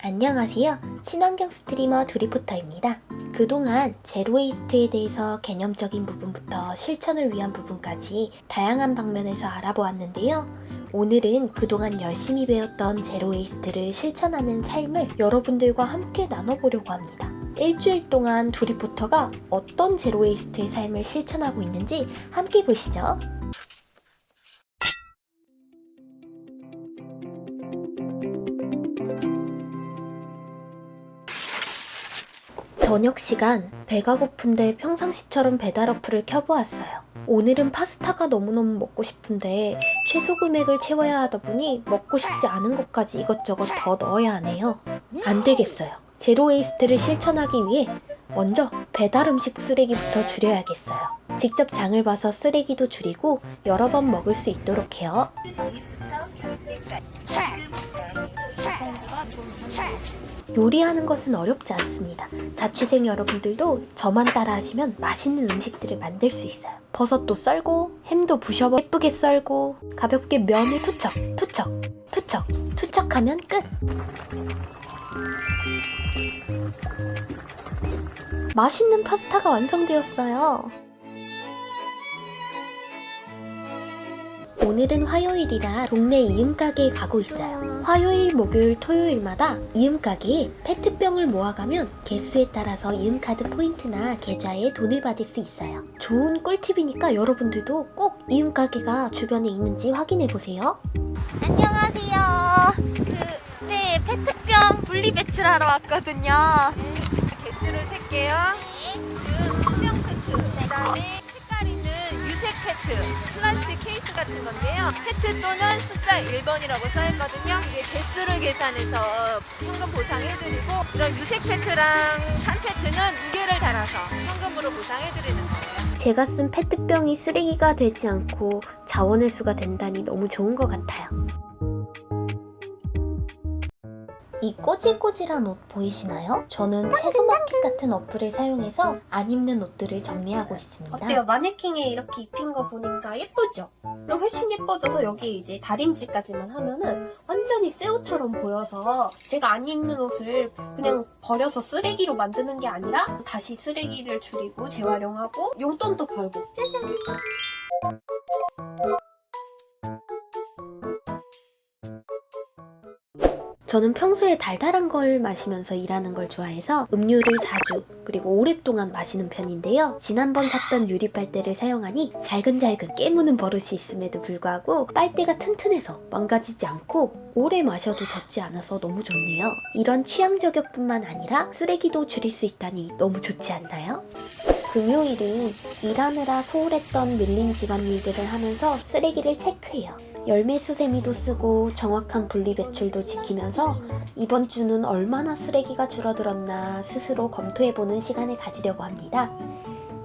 안녕하세요. 친환경 스트리머 두리포터입니다. 그동안 제로웨이스트에 대해서 개념적인 부분부터 실천을 위한 부분까지 다양한 방면에서 알아보았는데요. 오늘은 그동안 열심히 배웠던 제로웨이스트를 실천하는 삶을 여러분들과 함께 나눠보려고 합니다. 일주일 동안 두리포터가 어떤 제로웨이스트의 삶을 실천하고 있는지 함께 보시죠. 저녁 시간 배가 고픈데 평상시처럼 배달 어플을 켜보았어요. 오늘은 파스타가 너무너무 먹고 싶은데 최소 금액을 채워야 하다 보니 먹고 싶지 않은 것까지 이것저것 더 넣어야 하네요. 안 되겠어요. 제로 웨이스트를 실천하기 위해 먼저 배달 음식 쓰레기부터 줄여야겠어요. 직접 장을 봐서 쓰레기도 줄이고 여러 번 먹을 수 있도록 해요. 요리하는 것은 어렵지 않습니다. 자취생 여러분들도 저만 따라 하시면 맛있는 음식들을 만들 수 있어요. 버섯도 썰고, 햄도 부셔버 예쁘게 썰고, 가볍게 면을 투척, 투척, 투척, 투척하면 끝! 맛있는 파스타가 완성되었어요. 오늘은 화요일이라 동네 이음가게에 가고 있어요. 화요일, 목요일, 토요일마다 이음가게에 페트병을 모아가면 개수에 따라서 이음카드 포인트나 계좌에 돈을 받을 수 있어요. 좋은 꿀팁이니까 여러분들도 꼭 이음가게가 주변에 있는지 확인해보세요. 안녕하세요. 그, 네, 페트병 분리 배출하러 왔거든요. 개수를 셀게요. 지금 투명 세트. 그다음에 색깔 있는 유색 페트. 같은 건데요. 페트 또는 숫자 1번이라고 써 있거든요. 이게 개수를 계산해서 현금 보상해드리고 이런 유색 페트랑 한 페트는 무게를 달아서 현금으로 보상해드리는 거예요. 제가 쓴 페트병이 쓰레기가 되지 않고 자원회수가 된다니 너무 좋은 것 같아요. 이 꼬질꼬질한 옷 보이시나요? 저는 채소마켓 같은 어플을 사용해서 안 입는 옷들을 정리하고 있습니다. 어때요? 마네킹에 이렇게 입힌 거 보니까 예쁘죠? 그리고 훨씬 예뻐져서 여기에 이제 다림질까지만 하면은 완전히 새 옷처럼 보여서 제가 안 입는 옷을 그냥 버려서 쓰레기로 만드는 게 아니라 다시 쓰레기를 줄이고 재활용하고 용돈도 벌고 짜잔! 저는 평소에 달달한 걸 마시면서 일하는 걸 좋아해서 음료를 자주 그리고 오랫동안 마시는 편인데요. 지난번 샀던 유리 빨대를 사용하니 잘근잘근 깨무는 버릇이 있음에도 불구하고 빨대가 튼튼해서 망가지지 않고 오래 마셔도 젖지 않아서 너무 좋네요. 이런 취향 저격뿐만 아니라 쓰레기도 줄일 수 있다니 너무 좋지 않나요? 금요일은 일하느라 소홀했던 밀린 집안일들을 하면서 쓰레기를 체크해요. 열매 수세미도 쓰고 정확한 분리 배출도 지키면서 이번 주는 얼마나 쓰레기가 줄어들었나 스스로 검토해보는 시간을 가지려고 합니다.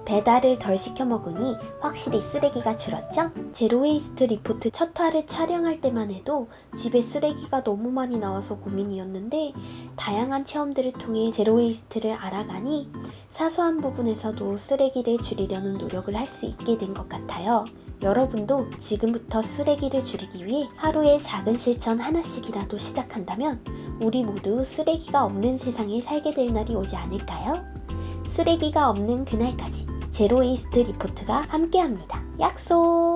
배달을 덜 시켜 먹으니 확실히 쓰레기가 줄었죠? 제로웨이스트 리포트 첫 화를 촬영할 때만 해도 집에 쓰레기가 너무 많이 나와서 고민이었는데 다양한 체험들을 통해 제로웨이스트를 알아가니 사소한 부분에서도 쓰레기를 줄이려는 노력을 할 수 있게 된 것 같아요. 여러분도 지금부터 쓰레기를 줄이기 위해 하루에 작은 실천 하나씩이라도 시작한다면 우리 모두 쓰레기가 없는 세상에 살게 될 날이 오지 않을까요? 쓰레기가 없는 그날까지 제로웨이스트 리포트가 함께합니다. 약속!